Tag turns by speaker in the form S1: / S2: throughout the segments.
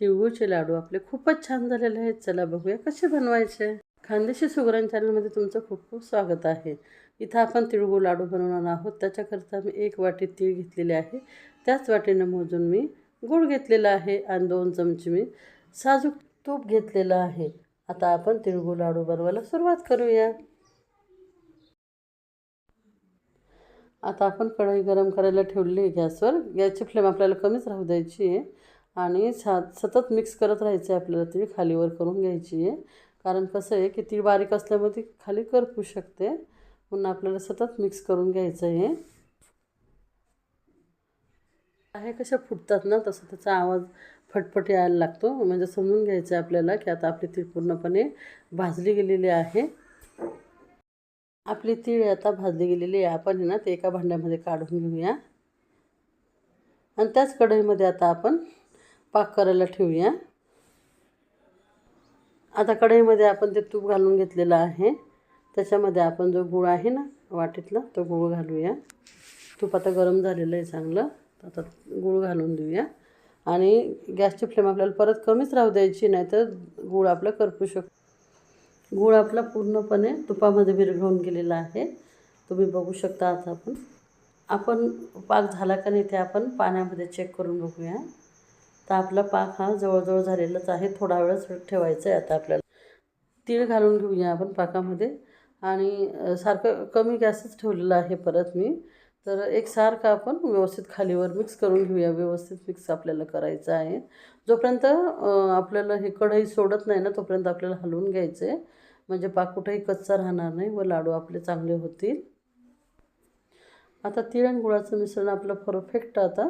S1: तिळगुळचे लाडू आपले खूपच छान झालेले आहेत. चला बघूया कसे बनवायचे. खानदेशी सुगरण चॅनलमध्ये तुमचं खूप खूप स्वागत आहे. इथं आपण तिळगुळ लाडू बनवणार आहोत. त्याच्याकरता मी एक वाटी तीळ घेतलेले आहे. त्याच वाटीनं मोजून मी गूळ घेतलेला आहे आणि दोन चमचे मी साजूक तूप घेतलेलं आहे. आता आपण तिळगुळ लाडू बनवायला सुरुवात करूया. आता आपण कढई गरम करायला ठेवली आहे गॅसवर. गॅसची फ्लेम आपल्याला कमीच राहू द्यायची आहे. आणि सा सतत मिक्स करत राहायचं आहे आपल्याला ती खालीवर करून घ्यायची आहे. कारण कसं आहे की ती बारीक असल्यामुळे ती खाली करपू शकते. म्हणून आपल्याला सतत मिक्स करून घ्यायचं आहे आहे कशा फुटतात ना तसं त्याचा आवाज फटफट यायला लागतो. म्हणजे समजून घ्यायचं आहे आपल्याला की आता आपली ती पूर्णपणे भाजली गेलेली आहे. आपली तीळ आता भाजली गेलेली आहे. आपण आहे ना ते एका भांड्यामध्ये काढून घेऊया. आणि त्याच कढईमध्ये आता आपण पाक करायला ठेवूया. आता कढईमध्ये आपण ते तूप घालून घेतलेलं आहे. त्याच्यामध्ये आपण जो गूळ आहे ना वाटीतला तो गूळ घालूया. तूप आता गरम झालेलं आहे चांगलं. आता गूळ घालून देऊया. आणि गॅसची फ्लेम आपल्याला परत कमीच राहू द्यायची नाही तर गूळ आपलं करपू शकतो गूळ आपला पूर्णपणे तुपामध्ये विरघळून गेलेला आहे. तुम्ही बघू शकता आता आपण. आपण पाक झाला का नाही ते आपण पाण्यामध्ये चेक करून बघूया. तर आपला पाक हा जवळजवळ झालेलाच आहे. थोडा वेळच ठेवायचा आहे आता आपल्याला. तीळ घालून घेऊया आपण पाकामध्ये. आणि सारखं कमी गॅसच ठेवलेलं आहे परत मी. तर एक सारखं आपण व्यवस्थित खालीवर मिक्स करून घेऊया. व्यवस्थित मिक्स आपल्याला करायचं आहे. जोपर्यंत आपल्याला हे कढई सोडत नाही ना तोपर्यंत आपल्याला हलवून घ्यायचं आहे. म्हणजे पाक कुठेही कच्चा राहणार नाही व लाडू आपले चांगले होतील. आता तिळ आणि गुळाचं मिश्रण आपलं परफेक्ट आता.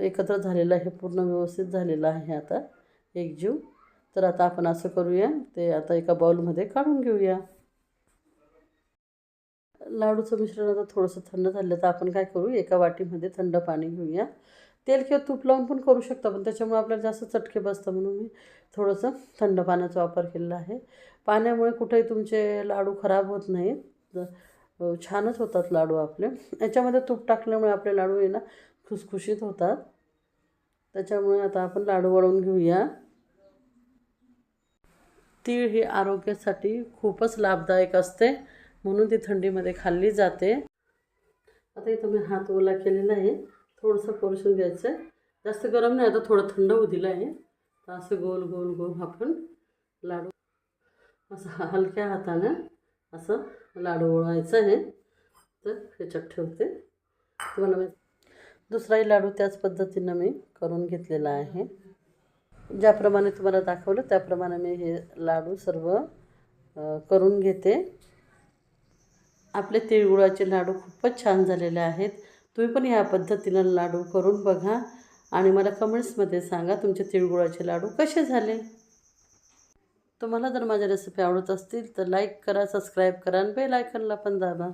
S1: एकत्र झालेलं आहे पूर्ण व्यवस्थित झालेलं आहे आता. एकजीव तर आता आपण असं करूया ते आता एका बाउलमध्ये काढून घेऊया. लाडूचं मिश्रण आता थोडंसं थंड झालं तर आपण काय करू एका वाटीमध्ये थंड पाणी घेऊया. तेल किंवा तूप लावून पण करू शकता पण त्याच्यामुळे आपल्याला जास्त चटके बसतं म्हणून मी थोडंसं थंड पाण्याचा वापर केलेला आहे. पाण्यामुळे कुठेही तुमचे लाडू खराब होत नाहीत. छानच होतात लाडू आपले. याच्यामध्ये तूप टाकल्यामुळे आपले लाडू आहे ना खुसखुशीत होतात. त्याच्यामुळे आता आपण लाडू वळून घेऊया. तीळ ही आरोग्यासाठी खूपच लाभदायक असते. म्हणून ती थंडीमध्ये खाल्ली जाते. आता इथं मी हात ओला केलेला आहे. थोडंसं परसून घ्यायचं आहे जास्त गरम नाही आता थोडं थंड होऊ दिलं आहे. तर असं गोल गोल गोल आपण लाडू असं हलक्या हातानं असं लाडू ओळायचं आहे. तर ह्याच्यात ठेवते. तुम्हाला माहिती दुसराही लाडू त्याच पद्धतीनं मी करून घेतलेला आहे. ज्याप्रमाणे तुम्हाला दाखवलं त्याप्रमाणे मी हे लाडू सर्व करून घेते. आपले तिळगुळाचे लाडू खूपच छान झालेले आहेत. तुम्ही पण ह्या पद्धतीनं लाडू करून बघा आणि मला कमेंट्समध्ये सांगा तुमचे तिळगुळाचे लाडू कसे झाले. तुम्हाला जर माझ्या रेसिपी आवडत असतील तर लाईक करा सबस्क्राईब करा आणि बेल आयकनला पण दाबा.